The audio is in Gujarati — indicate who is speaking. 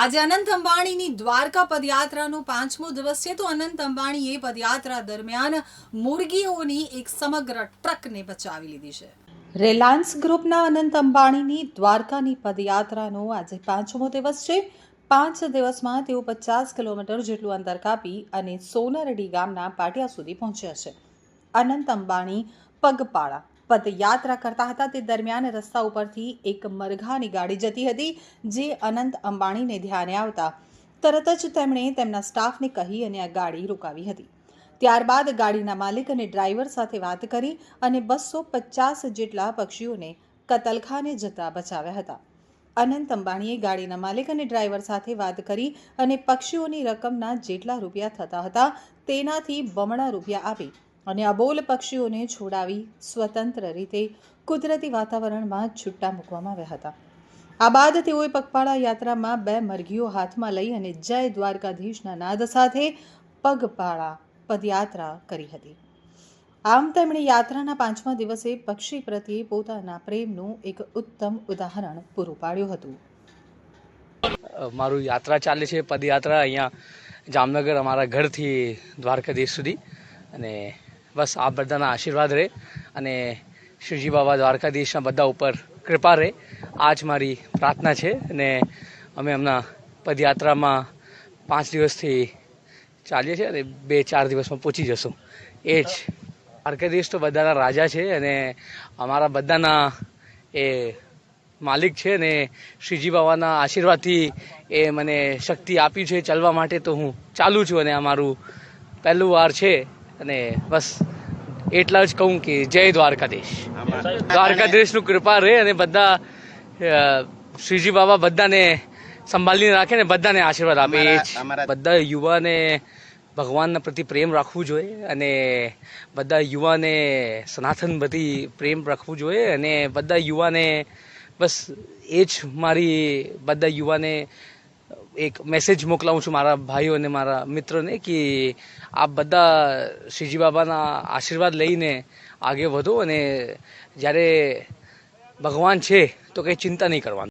Speaker 1: આજે અનંત અંબાણીની દ્વારકા પદયાત્રાનો પાંચમો દિવસ છે. તો અનંત અંબાણીએ પદયાત્રા દરમિયાન મુરગીઓની એક સમગ્ર ટ્રકને બચાવી લીધી છે. રિલાયન્સ ગ્રુપના અનંત અંબાણીની દ્વારકાની પદયાત્રાનો આજે પાંચમો દિવસ છે. પાંચ દિવસમાં તેઓ પચાસ કિલોમીટર જેટલું અંતર કાપી અને સોનરડી ગામના પાટિયા સુધી પહોંચ્યા છે. અનંત અંબાણી પગપાળા પદયાત્રા કરતા હતા. તે દરમિયાન રસ્તા ઉપરથી એક મરઘાની ગાડી જતી હતી, જે અનંત અંબાણીને ધ્યાને આવતા તરત જ તેમણે તેમના સ્ટાફને કહી અને આ ગાડી રોકાવી હતી. ત્યારબાદ ગાડીના માલિક અને ડ્રાઈવર સાથે વાત કરી અને બસો પચાસ જેટલા પક્ષીઓને કતલખાને જતા બચાવ્યા હતા. અનંત અંબાણીએ ગાડીના માલિક અને ડ્રાઈવર સાથે વાત કરી અને પક્ષીઓની રકમના જેટલા રૂપિયા થતા હતા તેનાથી બમણા રૂપિયા આપી અને અબોલ પક્ષીઓને છોડાવી સ્વતંત્ર રીતે કુદરતી વાતાવરણમાં છૂટા મૂકવામાં આવ્યા હતા. આ બાદ તેઓએ પગપાળા યાત્રામાં બે મરઘીઓ હાથમાં લઈ અને જય દ્વારકાધીશના નાદ સાથે પગપાળા પદયાત્રા કરી હતી. આમ તેમણે યાત્રાના પાંચમા દિવસે પક્ષી પ્રત્યે પોતાના પ્રેમનું એક ઉત્તમ ઉદાહરણ પૂરું પાડ્યું હતું.
Speaker 2: મારું યાત્રા ચાલે છે, પદયાત્રા અહીંયા જામનગર અમારા ઘરથી દ્વારકાધીશ સુધી. અને બસ આ બધાના આશીર્વાદ રહે અને શ્રીજી બાબા દ્વારકાધીશના બધા ઉપર કૃપા રહે. આ જ મારી પ્રાર્થના છે અને અમે હમણાં પદયાત્રામાં પાંચ દિવસથી ચાલીએ છીએ અને બે ચાર દિવસમાં પહોંચી જશું. એ જ. દ્વારકાધીશ તો બધાના રાજા છે અને અમારા બધાના એ માલિક છે ને શ્રીજી બાબાના આશીર્વાદથી એ મને શક્તિ આપી છે. ચાલવા માટે તો હું ચાલુ છું અને આ મારું પહેલું વાર છે. અને બસ એટલા જ કહું કે જય દ્વારકાધીશ. દ્વારકાધીશનું કૃપા રહે અને બધા શ્રીજી બાબા બધાને સંભાળીને રાખે ને બધાને આશીર્વાદ આપે. બધા યુવાને ભગવાનના પ્રતિ પ્રેમ રાખવું જોઈએ અને બધા યુવાને સનાતન પ્રતિ પ્રેમ રાખવું જોઈએ અને બધા યુવાને બસ એ જ મારી બધા યુવાને એક મેસેજ મોકલાવું છું મારા ભાઈઓ અને મારા મિત્રોને કે આપ બધા શ્રીજી બાબાના આશીર્વાદ લઈને આગે વધો અને જ્યારે ભગવાન છે તો કંઈ ચિંતા નહીં કરવાનું.